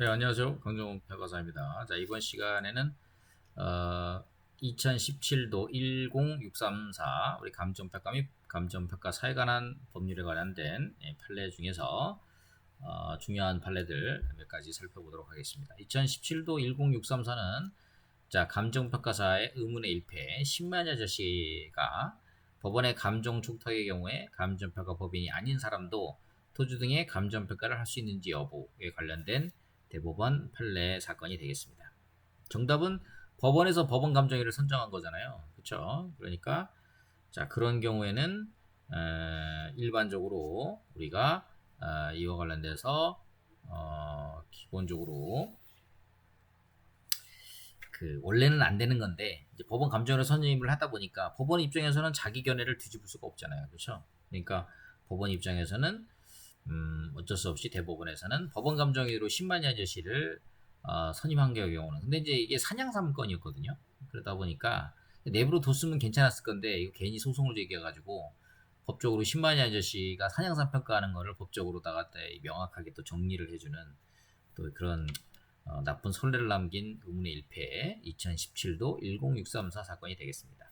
네, 안녕하세요. 강정훈 평가사입니다. 자, 이번 시간에는 어, 2017도 10634 우리 감정평가 및 감정평가 사에 관한 법률에 관련된 예, 판례 중에서 어, 중요한 판례들 몇 가지 살펴보도록 하겠습니다. 2017도 10634는 자, 감정평가사의 의문의 일패 신만이 아저씨가 법원의 감정 촉탁의 경우에 감정평가 법인이 아닌 사람도 토지 등의 감정평가를 할 수 있는지 여부에 관련된 대법원 판례 사건이 되겠습니다. 정답은 법원에서 법원 감정위를 선정한 거잖아요. 그렇죠? 그러니까 자 그런 경우에는 에, 일반적으로 우리가 어, 이와 관련돼서 어, 기본적으로 그 원래는 안 되는 건데 법원 감정위를 선임을 하다 보니까 법원 입장에서는 자기 견해를 뒤집을 수가 없잖아요. 그렇죠? 그러니까 법원 입장에서는 음, 어쩔 수 없이 대법원에서는 법원 감정위로 10만이 아저씨를 어, 선임한 경우는 근데 이제 이게 사냥 사건이었거든요. 그러다 보니까 내부로 뒀으면 괜찮았을 건데 이거 괜히 소송을 제기해가지고 법적으로 10만이 아저씨가 사냥산 평가하는 거를 법적으로다가 명확하게 또 정리를 해주는 또 그런 어, 나쁜 선례를 남긴 의문의 일패 2017도 10634 사건이 되겠습니다.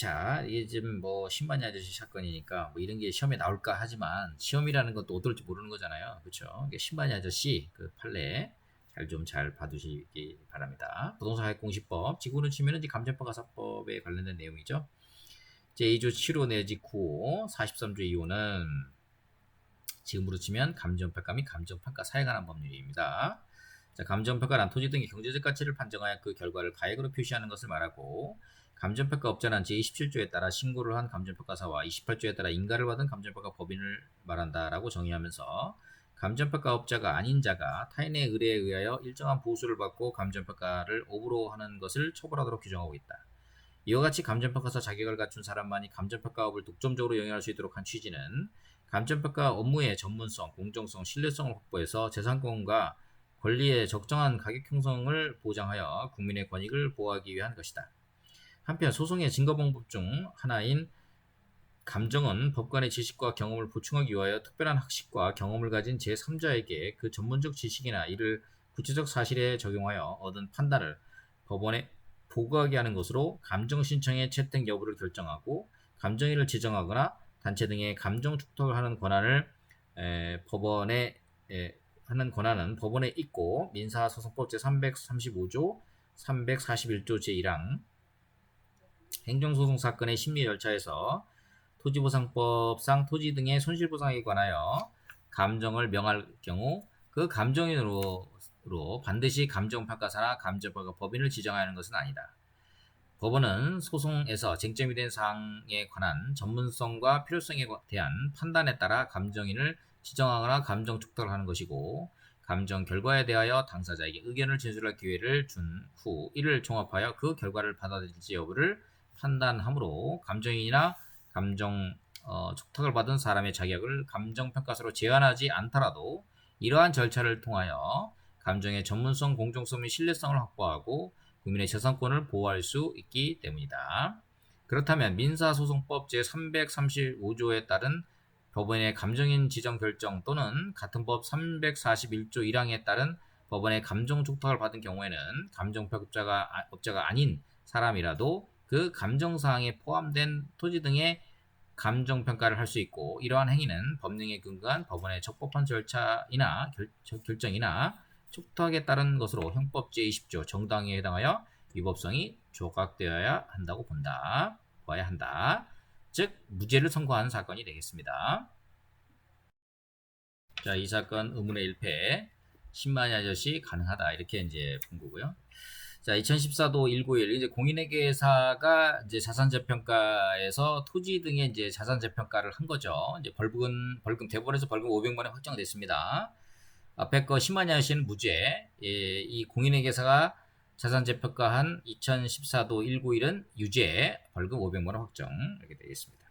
자, 이게 지금 뭐 신만이 아저씨 사건이니까 뭐 이런 게 시험에 나올까 하지만 시험이라는 것도 어떨지 모르는 거잖아요. 그렇죠? 신만이 아저씨 그 판례 잘 좀잘 봐두시기 바랍니다. 부동산 가격 공시법 지구로 치면은 이제 감정평가사법에 관련된 내용이죠. 제2조 7호 내지 9호 43조 2호는 지금으로 치면 감정평가 및 감정평가 사에 관한 법률입니다. 자, 감정평가란 토지 등의 경제적 가치를 판정하여 그 결과를 가액으로 표시하는 것을 말하고 감정평가 업자는 제27조에 따라 신고를 한 감정평가사와 28조에 따라 인가를 받은 감정평가 법인을 말한다라고 정의하면서 감정평가 업자가 아닌 자가 타인의 의뢰에 의하여 일정한 보수를 받고 감정평가를 오브로 하는 것을 처벌하도록 규정하고 있다. 이와 같이 감정평가사 자격을 갖춘 사람만이 감정평가업을 독점적으로 영위할 수 있도록 한 취지는 감정평가 업무의 전문성, 공정성, 신뢰성을 확보해서 재산권과 권리의 적정한 가격 형성을 보장하여 국민의 권익을 보호하기 위한 것이다. 한편 소송의 증거 방법 중 하나인 감정은 법관의 지식과 경험을 보충하기 위하여 특별한 학식과 경험을 가진 제3자에게 그 전문적 지식이나 이를 구체적 사실에 적용하여 얻은 판단을 법원에 보고하게 하는 것으로 감정 신청의 채택 여부를 결정하고 감정인을 지정하거나 단체 등의 감정 축탁을 하는 권한을 에, 법원에 에, 하는 권한은 법원에 있고 민사소송법 제335조 341조 제1항 행정소송 사건의 심리 절차에서 토지보상법상 토지 등의 손실보상에 관하여 감정을 명할 경우 그 감정인으로 반드시 감정평가사나 감정평가 법인을 지정하는 것은 아니다. 법원은 소송에서 쟁점이 된 사항에 관한 전문성과 필요성에 대한 판단에 따라 감정인을 지정하거나 감정 축탁을 하는 것이고 감정 결과에 대하여 당사자에게 의견을 진술할 기회를 준 후 이를 종합하여 그 결과를 받아들일지 여부를 판단하므로 감정인이나 감정 어, 촉탁을 받은 사람의 자격을 감정평가서로 제한하지 않더라도 이러한 절차를 통하여 감정의 전문성, 공정성 및 신뢰성을 확보하고 국민의 재산권을 보호할 수 있기 때문이다. 그렇다면 민사소송법 제335조에 따른 법원의 감정인 지정 결정 또는 같은 법 341조 1항에 따른 법원의 감정 촉탁을 받은 경우에는 감정평가업자가 업자가 아닌 사람이라도 그 감정사항에 포함된 토지 등의 감정 평가를 할 수 있고 이러한 행위는 법령에 근거한 법원의 적법한 절차이나 결, 결정이나 촉탁에 따른 것으로 형법 제20조 정당에 해당하여 위법성이 조각되어야 한다고 본다. 봐야 한다. 즉 무죄를 선고한 사건이 되겠습니다. 자, 이 사건 의문의 일패 10만이 아저씨 가능하다 이렇게 이제 본 거고요. 자, 2014도 191 이제 공인회계사가 이제 자산 재평가에서 토지 등의 이제 자산 재평가를 한 거죠. 이제 벌금 벌금 대법원에서 벌금 500만 원 확정됐습니다. 앞에 거 10만이 하시는 무죄. 예, 이 공인회계사가 자산 재평가한 2014도 191은 유죄, 벌금 500만 원 확정 이렇게 되겠습니다.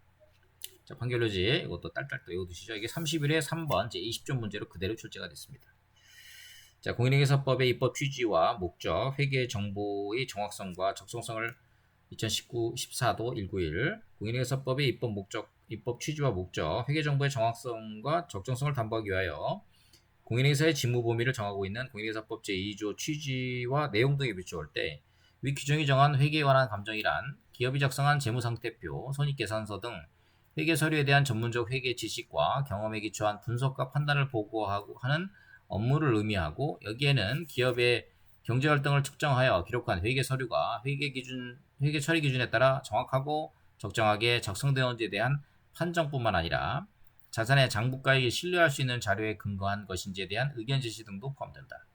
자, 판결료지 이것도 딸딸 또 외워두시죠. 이게 31회 3번 제 20조 문제로 그대로 출제가 됐습니다. 자, 공인회계사법의 입법 취지와 목적, 회계 정보의 정확성과 적성성을 2019 14도 191 공인회계사법의 입법 목적, 입법 취지와 목적, 회계 정보의 정확성과 적정성을 담보하기 위하여 공인회사의 직무 범위를 정하고 있는 공인회사법 제2조 취지와 내용 등에 비추어 때, 위 규정이 정한 회계에 관한 감정이란 기업이 작성한 재무상태표, 손익계산서 등 회계 서류에 대한 전문적 회계 지식과 경험에 기초한 분석과 판단을 보고하고 하는 업무를 의미하고 여기에는 기업의 경제 활동을 측정하여 기록한 회계 서류가 회계 기준 회계 처리 기준에 따라 정확하고 적정하게 작성되었는지에 대한 판정뿐만 아니라 자산의 장부가액이 신뢰할 수 있는 자료에 근거한 것인지에 대한 의견 제시 등도 포함된다.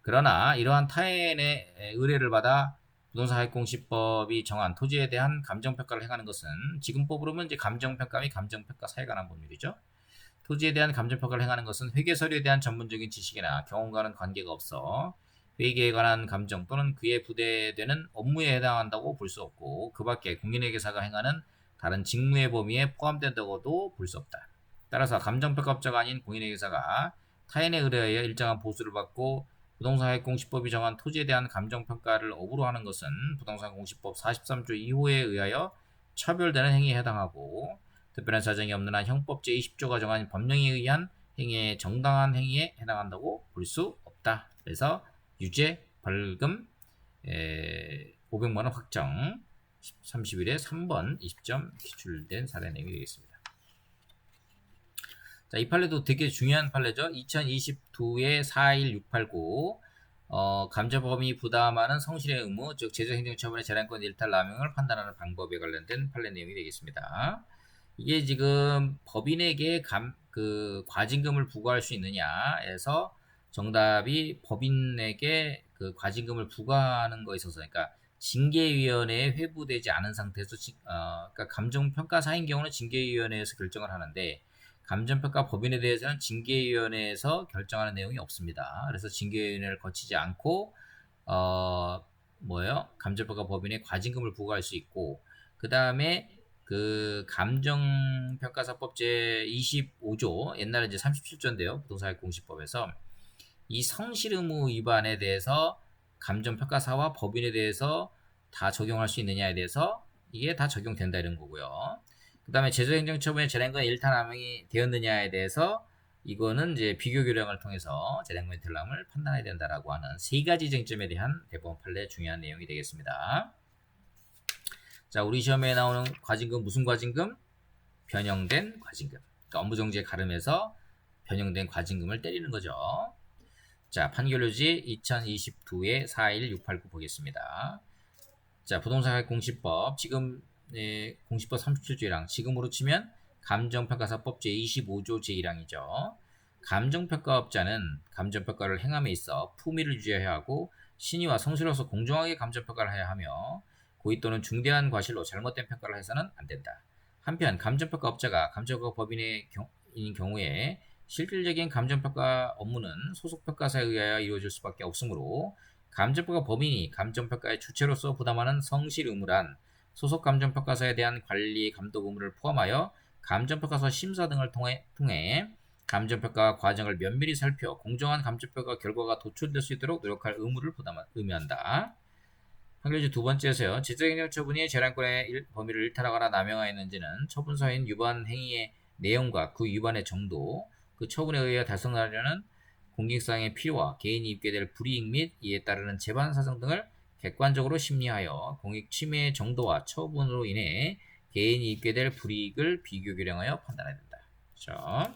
그러나 이러한 타인의 의뢰를 받아 부동산 하액공시법이 정한 토지에 대한 감정평가를 행하는 것은 지금 법으로는 이제 감정평가 및 감정평가 사이에 관한 법률이죠. 토지에 대한 감정평가를 행하는 것은 회계 서류에 대한 전문적인 지식이나 경험과는 관계가 없어 회계에 관한 감정 또는 그에 부대되는 업무에 해당한다고 볼 수 없고 그 밖에 공인회계사가 행하는 다른 직무의 범위에 포함된다고도 볼 수 없다. 따라서 감정평가업자가 아닌 공인회계사가 타인의 의뢰에 일정한 보수를 받고 부동산 공시법이 정한 토지에 대한 감정평가를 업으로 하는 것은 부동산 공시법 43조 2호에 의하여 처벌되는 행위에 해당하고 특별한 사정이 없는 한 형법 제20조가 정한 법령에 의한 행위에 정당한 행위에 해당한다고 볼 수 없다. 그래서 유죄, 벌금, 에, 500만 원 확정 30일에 3번 20점 기출된 사례 내용이 되겠습니다. 자, 이 판례도 되게 중요한 판례죠. 2022의 41689 어, 감정범위 부담하는 성실의 의무, 즉 제조행정처분의 재량권 일탈 남용을 판단하는 방법에 관련된 판례 내용이 되겠습니다. 이게 지금 법인에게 감, 그 과징금을 부과할 수 있느냐에서 정답이 법인에게 그 과징금을 부과하는 거에 있어서, 그러니까 징계위원회에 회부되지 않은 상태에서, 어, 그러니까 감정평가사인 경우는 징계위원회에서 결정을 하는데 감정평가 법인에 대해서는 징계위원회에서 결정하는 내용이 없습니다. 그래서 징계위원회를 거치지 않고 어 뭐예요? 감정평가 법인에 과징금을 부과할 수 있고 그 다음에 그 감정평가사법 제 25조 옛날에 이제 37조인데요. 부동산 공시법에서 이 성실 의무 위반에 대해서 감정평가사와 법인에 대해서 다 적용할 수 있느냐에 대해서 이게 다 적용된다 이런 거고요. 그 다음에 제조행정처분의 재량권 일탈남용이 되었느냐에 대해서 이거는 이제 비교 교량을 통해서 재량권 일탈남을 판단해야 된다라고 하는 세 가지 쟁점에 대한 대법원 판례 중요한 내용이 되겠습니다. 자, 우리 시험에 나오는 과징금 무슨 과징금? 변형된 과징금. 그러니까 업무정지에 가름해서 변형된 과징금을 때리는 거죠. 자, 판결료지 2022의 41689 보겠습니다. 자, 부동산 공시법 지금 네, 공시법 37조랑 지금으로 치면 감정평가사법 제25조 제1항이죠. 감정평가업자는 감정평가를 행함에 있어 품위를 유지해야 하고 신의와 성실로서 공정하게 감정평가를 해야 하며 고의 또는 중대한 과실로 잘못된 평가를 해서는 안 된다. 한편 감정평가업자가 감정평가 법인의 경우에 실질적인 감정평가 업무는 소속평가사에 의하여 이루어질 수밖에 없으므로 감정평가 법인이 감정평가의 주체로서 부담하는 성실 의무란 소속 감정평가사에 대한 관리 감독 의무를 포함하여 감정평가서 심사 등을 통해, 통해 감정평가 과정을 면밀히 살펴 공정한 감정평가 결과가 도출될 수 있도록 노력할 의무를 부담, 의미한다. 판결지 두 번째에서요. 지적행정 처분이 재량권의 일, 범위를 일탈하거나 남용하였는지는 처분서인 위반 행위의 내용과 그 위반의 정도, 그 처분에 의해 달성하려는 공익상의 필요와 개인이 입게 될 불이익 및 이에 따르는 재반 사정 등을 객관적으로 심리하여 공익 침해 정도와 처분으로 인해 개인이 입게 될 불이익을 비교 규량하여 판단해야 된다. 그렇죠?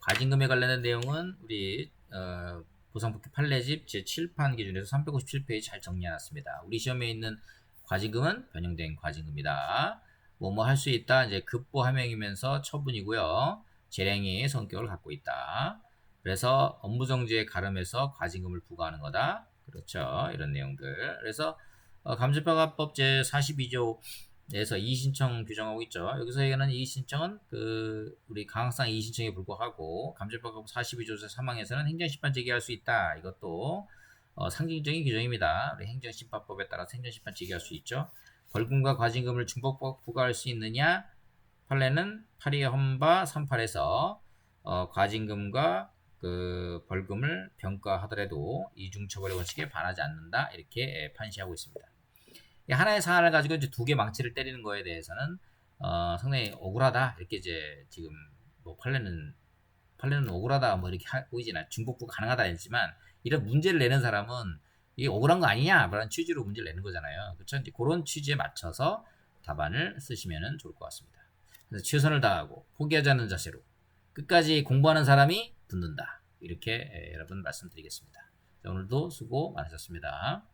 과징금에 관련된 내용은 우리 어, 보상법규 판례집 제7판 기준에서 357페이지 잘 정리해놨습니다. 우리 시험에 있는 과징금은 변형된 과징금이다. 뭐뭐 할 수 있다. 이제 급보 함명이면서 처분이고요. 재량의 성격을 갖고 있다. 그래서 업무정지에 가름해서 과징금을 부과하는 거다. 그렇죠. 이런 내용들. 그래서 어, 감정평가법 제 42조 에서 이의신청 규정하고 있죠. 여기서 얘기하는 이의신청은 그 우리 강학상 이의신청에 불과하고 감정평가법 42조 제 3항에서는 행정심판 제기할 수 있다. 이것도 어, 상징적인 규정입니다. 우리 행정심판법에 따라서 행정심판 제기할 수 있죠. 벌금과 과징금을 중복 부과할 수 있느냐? 판례는 8위 헌바 38에서 어, 과징금과 그 벌금을 평가하더라도 이중처벌의 원칙에 반하지 않는다 이렇게 판시하고 있습니다. 하나의 사안을 가지고 이제 두 개 망치를 때리는 거에 대해서는 어, 상당히 억울하다 이렇게 이제 지금 뭐 판례는 판례는 억울하다 뭐 이렇게 않, 중복부 가능하다 했지만 이런 문제를 내는 사람은 이게 억울한 거 아니냐 라는 취지로 문제를 내는 거잖아요. 그렇죠? 이제 그런 취지에 맞춰서 답안을 쓰시면 좋을 것 같습니다. 그래서 최선을 다하고 포기하지 않는 자세로 끝까지 공부하는 사람이 붙는다. 이렇게 에, 여러분 말씀드리겠습니다. 자, 오늘도 수고 많으셨습니다.